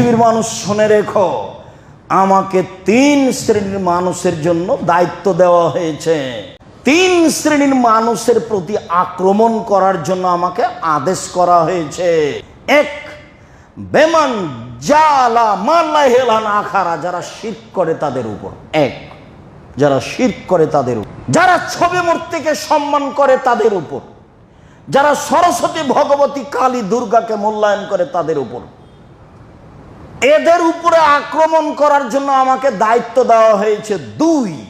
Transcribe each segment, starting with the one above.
পৃথিবীর মানুষ শুনে রেখো, আমাকে তিন শ্রেণির মানুষের জন্য দায়িত্ব দেওয়া হয়েছে। তিন শ্রেণির মানুষের প্রতি আক্রমণ করার জন্য আমাকে আদেশ করা হয়েছে। এক, বেমান জালা মাল্লা হেলান আখারা, যারা শির করে তাদের উপর। এক, যারা শির করে তাদের উপর। যারা ছবি মূর্তিকে সম্মান করে তাদের উপর। যারা সরস্বতী ভগবতী কালী দুর্গাকে মূল্যায়ন করে তাদের উপর। এদের উপরে আক্রমণ করার জন্য আমাকে দায়িত্ব দেওয়া হয়েছে দুই।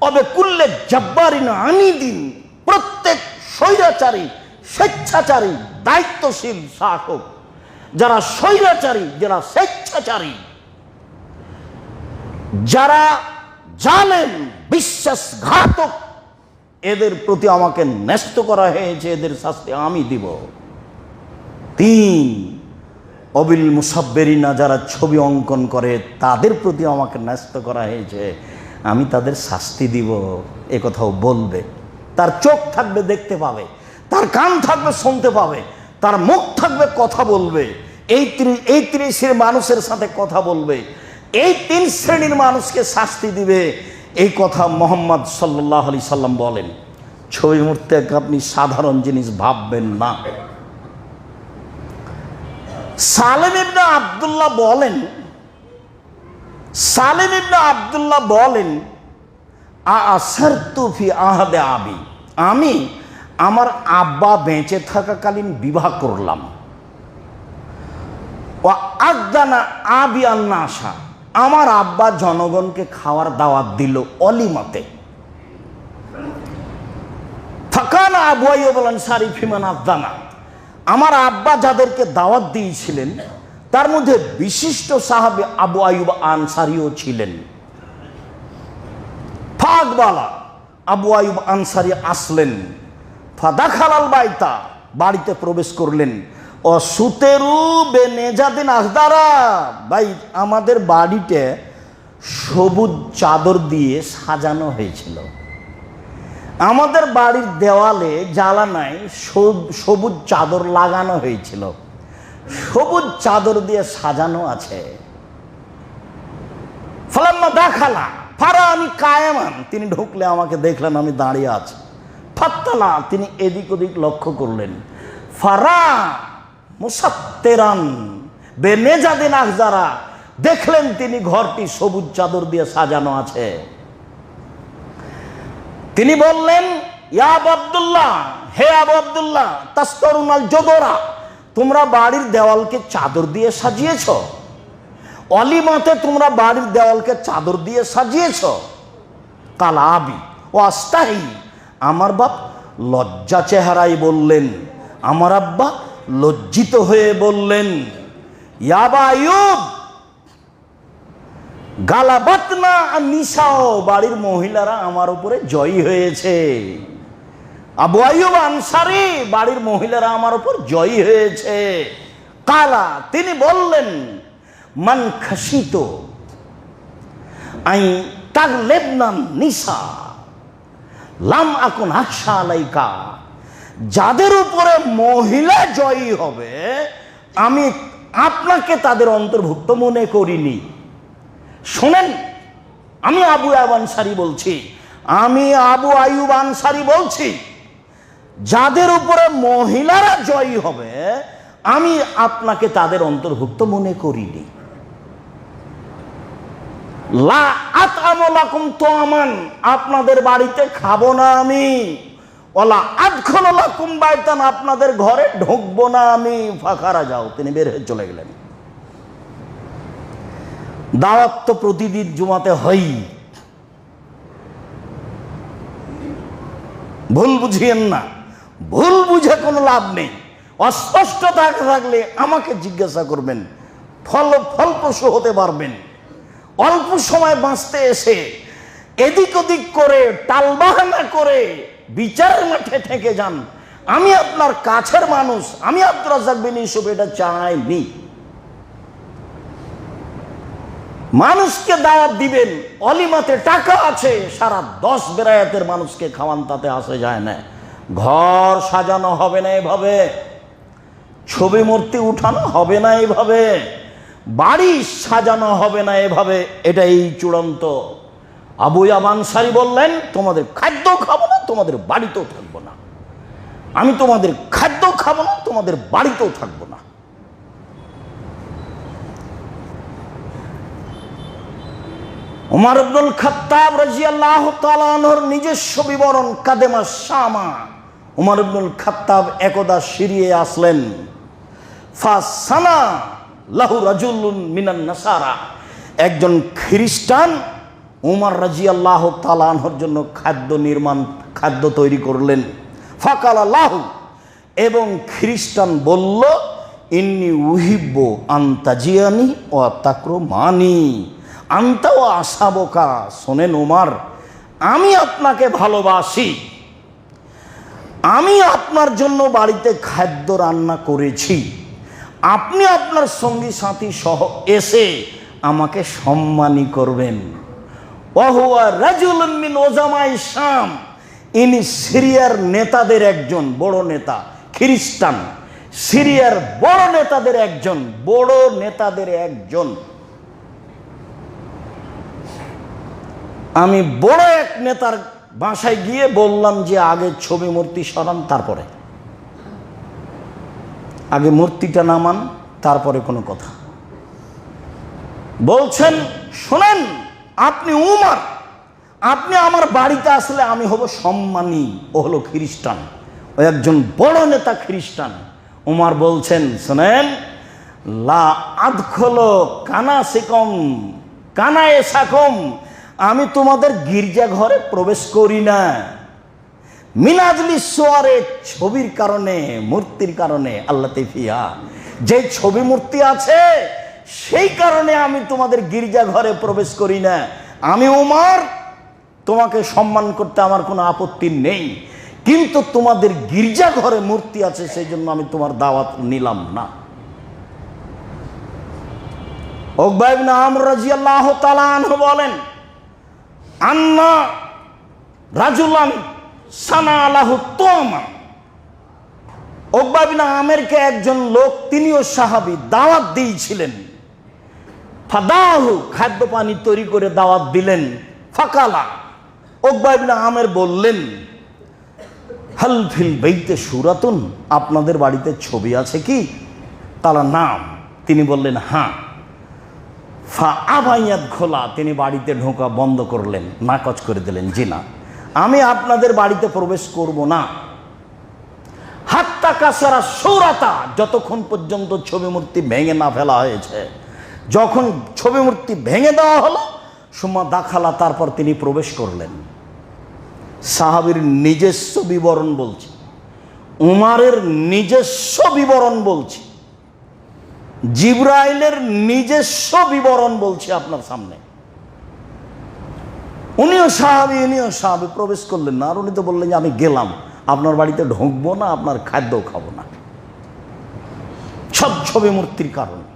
অবে কুল্লে জব্বারিন আনিদিন প্রত্যেক স্বৈরাচারী, স্বেচ্ছাচারী, দায়িত্বশীল শাসক, যারা স্বৈরাচারী, যারা স্বেচ্ছাচারী, যারা জানেন বিশ্বাসঘাতক, এদের প্রতি আমাকে ন্যস্ত করা হয়েছে, এদের শাস্তি আমি দিব। তিন অবিল মুসাব্বেরিনা যারা ছবি অঙ্কন করে, তাদের প্রতি আমাকে ন্যস্ত করা হয়েছে। আমি তাদের শাস্তি দিব, এ কথাও বলবে। তার চোখ থাকবে দেখতে পাবে, তার কান থাকবে শুনতে পাবে, তার মুখ থাকবে কথা বলবে। এই এই ত্রিশের মানুষের সাথে কথা বলবে। এই তিন শ্রেণির মানুষকে শাস্তি দিবে। এই কথা মোহাম্মদ সাল্লাহ আলি সাল্লাম বলেন। ছবি মূর্তি আপনি সাধারণ জিনিস ভাববেন না। সালেম ইবনে আবদুল্লাহ বলেন, সালেম ইবনে আবদুল্লাহ বলেন আবি। আমি আমার আব্বা বেঁচে থাকাকালীন বিবাহ করলাম। ও আদানা আবি আন্না আসা আমার আব্বা জনগণকে খাওয়ার দাওয়াত দিল অলিমাতে। ফাকানা আবু আইয়ুব আল আনসারি ফিমান আদানা আমার আব্বা যাদেরকে দাওয়াত দিয়েছিলেন, তার মধ্যে বিশিষ্ট সাহাবে আবু আয়ুব আনসারিও ছিলেন। ফাকবালা আবু আয়ুব আনসারি আসলেন ফাদা খালাল বাইতা বাড়িতে প্রবেশ করলেন। ও সুতেরু বেনেজাদিন আহদারা ভাই, আমাদের বাড়িতে সবুজ চাদর দিয়ে সাজানো হয়েছিল। আমাদের বাড়ির দেওয়ালে জ্বালানায় সবুজ চাদর লাগানো হয়েছিল। সবুজ চাদর দিয়ে সাজানো আছে। ফলাম্মা দেখালা, ফারা আমি কায়ামান। তিনি ঢুকলে আমাকে দেখলেন, আমি দাঁড়িয়ে আছি। ফাত্তালা, তিনি এদিক ওদিক লক্ষ্য করলেন। ফারা মুসাত্তেরান বেনেজাদিন আহজারা দেখলেন তিনি ঘরটি সবুজ চাদর দিয়ে সাজানো আছে। তিনি বললেন ইয়াব আবদুল্লাহ, হে আবু আবদুল্লাহ তাস্তরুনাল জোদরা, তোমরা বাড়ির দেওয়ালকে চাদর দিয়ে সাজিয়েছ? অলিমাতে তোমরা বাড়ির দেওয়ালকে চাদর দিয়ে সাজিয়েছ? কালা আবি ও আস্তাহি আমার বাপ লজ্জা চেহারাই বললেন, আমার আব্বা লজ্জিত হয়ে বললেন ইয়াবা আয়ুব গালাবাত না নিশাও, বাড়ির মহিলারা আমার উপরে জয়ী হয়েছে। আবু আইয়ুব আনসারি, বাড়ির মহিলারা আমার উপর জয়ী হয়েছে। কালা, তিনি বললেন, মান খাসিত আই তাগলেব নাম নিশা, লাম আকুন আশা আলাইকা। যাদের উপরে মহিলা জয়ী হবে, আমি আপনাকে তাদের অন্তর্ভুক্ত মনে করিনি। শোনেন, আমি আবু আনসারি বলছি, আমি আবু আয়ুব আনসারি বলছি, যাদের উপরে মহিলারা জয়ী হবে, আমি আপনাকে তাদের অন্তর্ভুক্ত মনে করিনি। আপনাদের বাড়িতে খাব না আমি। ওলা আদখলাকুম বাইতান, আপনাদের ঘরে ঢুকবো না আমি। ফাঁকারা যাও তিনি বের হয়ে চলে গেলেন। দাওয়াত তো প্রতিদিন জুমাতে হই ভুল বুঝিয়েন না। ভুল বুঝে কোনো লাভ নেই। অস্পষ্টতা থাকলে আমাকে জিজ্ঞাসা করবেন। ফল, ফলপ্রসূ হতে পারবেন। অল্প সময় বাঁচতে এসে এদিক ওদিক করে, টালবাহানা করে বিচারের মাঠে ঠেকে যান। আমি আপনার কাছের মানুষ। আমি আব্দুল রাজাক বিন ইউসুফ এটা চাইনি। মানুষকে দাওয়াত দিবেন, অলিমাতে টাকা আছে, সারা দশ বেড়ায়াতের মানুষকে খাওয়ান তাতে আসে যায় না। ঘর সাজানো হবে না এভাবে, ছবি মূর্তি উঠানো হবে না এভাবে, বাড়ি সাজানো হবে না এভাবে, এটাই চূড়ান্ত। আবু আনসারি বললেন, তোমাদের খাদ্য খাব না, তোমাদের বাড়িতেও থাকব না। আমি তোমাদের খাদ্য খাব না, তোমাদের বাড়িতেও থাকব না। উমার আব্দুল খাত্তাব রাজিয়াল্লাহ তালানহর নিজস্ব বিবরণ, কাদেমা শামা। উমার আব্দুল খাত্তাব একদা সিরিয়ে আসলেন ফাসানা লাহু রাজুল্লুন মিনান নাসারা। একজন খ্রিস্টান উমার রাজিয়াল্লাহ তালানহর জন্য খাদ্য নির্মাণ, খাদ্য তৈরি করলেন। ফাকালা লাহু, এবং খ্রিস্টান বলল, ইন্নি উহিব্ব আন্তাজিয়ানি ও তাক্র মানি আন্তা ও আশাবোকা, শোনেন উমার, আমি আপনাকে ভালোবাসি। আমি আপনার জন্য বাড়িতে খাদ্য রান্না করেছি। আপনি আপনার সঙ্গী সাথী সহ এসে আমাকে সম্মানী করবেন। ওহুয়া রাজুল মিন ওজামাই শাম, ইনি সিরিয়ার নেতাদের একজন বড় নেতা, খ্রিস্টান। সিরিয়ার বড় নেতাদের একজন, বড় নেতাদের একজন। আমি বড় এক নেতার বাসায় গিয়ে বললাম যে আগে ছবি মূর্তি সরান, তারপরে। আগে মূর্তিটা নামান, তারপরে কোনো কথা। বলছেন, শোনেন, আপনি উমার। আপনি আমার বাড়িতে আসলে আমি হব সম্মানী। ও হলো খ্রিস্টান। ও একজন বড় নেতা খ্রিস্টান। উমার বলছেন, শোনেন, লা আদখলো কানা সেকম কানা এসাকম আমি তোমাদের গির্জা ঘরে প্রবেশ করি না। মিনাজলি সোয়ারে ছবির কারণে, মূর্তির কারণে, আল্লাহ তেফিয়া যে ছবি মূর্তি আছে, সেই কারণে আমি তোমাদের গির্জা ঘরে প্রবেশ করি না। আমি উমার, তোমাকে সম্মান করতে আমার কোনো আপত্তি নেই। কিন্তু তোমাদের গির্জা ঘরে মূর্তি আছে, সেই জন্য আমি তোমার দাওয়াত নিলাম না। ওকবাইব নাম রাজিয়াল্লাহ তালান বলেন আন্না রাজুলান সানা আলাহু তোমা। ওকবাবিনা আমেরকে একজন লোক তিনিও সাহাবি দাওয়াত দিয়েছিলেন। ফাদাহু খাদ্য পানি তৈরি করে দাওয়াত দিলেন। ফাকালা ওকবাবিনা আমের বললেন হালফিল বেইতে সুরাতুন? আপনাদের বাড়িতে ছবি আছে কি? তারা নাম তিনি বললেন হ্যাঁ। ফা আবাইয়াত খোলা, তিনি বাড়িতে ঢোকা বন্ধ করলেন, নাকচ করে দিলেন, জি না। আমি আপনাদের বাড়িতে প্রবেশ করব না। হাত্তা কাসারা সৌরাতা, যতক্ষণ পর্যন্ত ছবি মূর্তি ভেঙে না ফেলা হয়েছে। যখন ছবি মূর্তি ভেঙে দেওয়া হলো, সুমা দাখালা, তারপর তিনি প্রবেশ করলেন। সাহাবির নিজস্ব বিবরণ বলছি। উমারের নিজস্ব বিবরণ বলছি। জিব্রাইলের নিজস্ব বিবরণ বলছে আপনার সামনে। উনিও সাহাবি উনিও সাহাবি, প্রবেশ করলেন না। আর উনি তো বললেন যে, আমি গেলাম। আপনার বাড়িতে ঢুকবো না, আপনার খাদ্য খাব না। সব ছবি মূর্তির কারণে।